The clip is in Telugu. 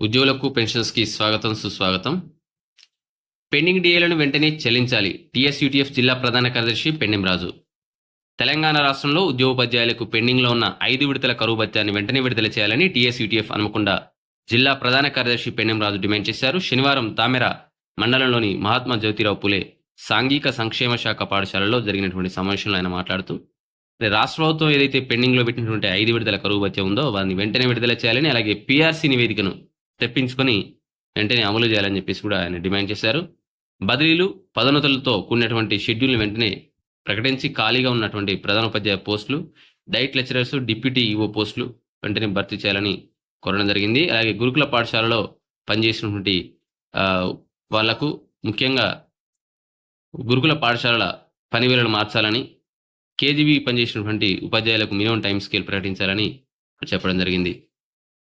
ఉద్యోగులకు పెన్షన్స్కి స్వాగతం సుస్వాగతం. పెండింగ్ డిఏలను వెంటనే చెల్లించాలి. టీఎస్యూటీఎఫ్ జిల్లా ప్రధాన కార్యదర్శి పెండెం రాజు. తెలంగాణ రాష్ట్రంలో ఉద్యోగోపాధ్యాయులకు పెండింగ్లో ఉన్న ఐదు విడతల కరువు భత్యాన్ని వెంటనే విడుదల చేయాలని టీఎస్యూటీఎఫ్ హనుమకొండ జిల్లా ప్రధాన కార్యదర్శి పెండెం రాజు డిమాండ్ చేశారు. శనివారం తామెర మండలంలోని మహాత్మా జ్యోతిరావు పులే సాంఘిక సంక్షేమ శాఖ పాఠశాలలో జరిగినటువంటి సమావేశంలో ఆయన మాట్లాడుతూ రాష్ట్ర ప్రభుత్వం ఏదైతే పెండింగ్లో పెట్టినటువంటి ఐదు విడుదల కరువు భత్యం ఉందో వారిని వెంటనే విడుదల చేయాలని అలాగే పీఆర్సీ నివేదికను తెప్పించుకొని వెంటనే అమలు చేయాలని చెప్పేసి కూడా ఆయన డిమాండ్ చేశారు. బదిలీలు పదోన్నతులతో కూడినటువంటి షెడ్యూల్ని వెంటనే ప్రకటించి ఖాళీగా ఉన్నటువంటి ప్రధానోపాధ్యాయ పోస్టులు డైట్ లెక్చరర్స్ డిప్యూటీ ఈఓ పోస్టులు వెంటనే భర్తీ చేయాలని కోరడం జరిగింది. అలాగే గురుకుల పాఠశాలలో పనిచేసినటువంటి వాళ్ళకు ముఖ్యంగా గురుకుల పాఠశాలల పనివేళలు మార్చాలని కేజీబీ పనిచేసినటువంటి ఉపాధ్యాయులకు మినిమం టైం స్కేల్ ప్రకటించాలని చెప్పడం జరిగింది.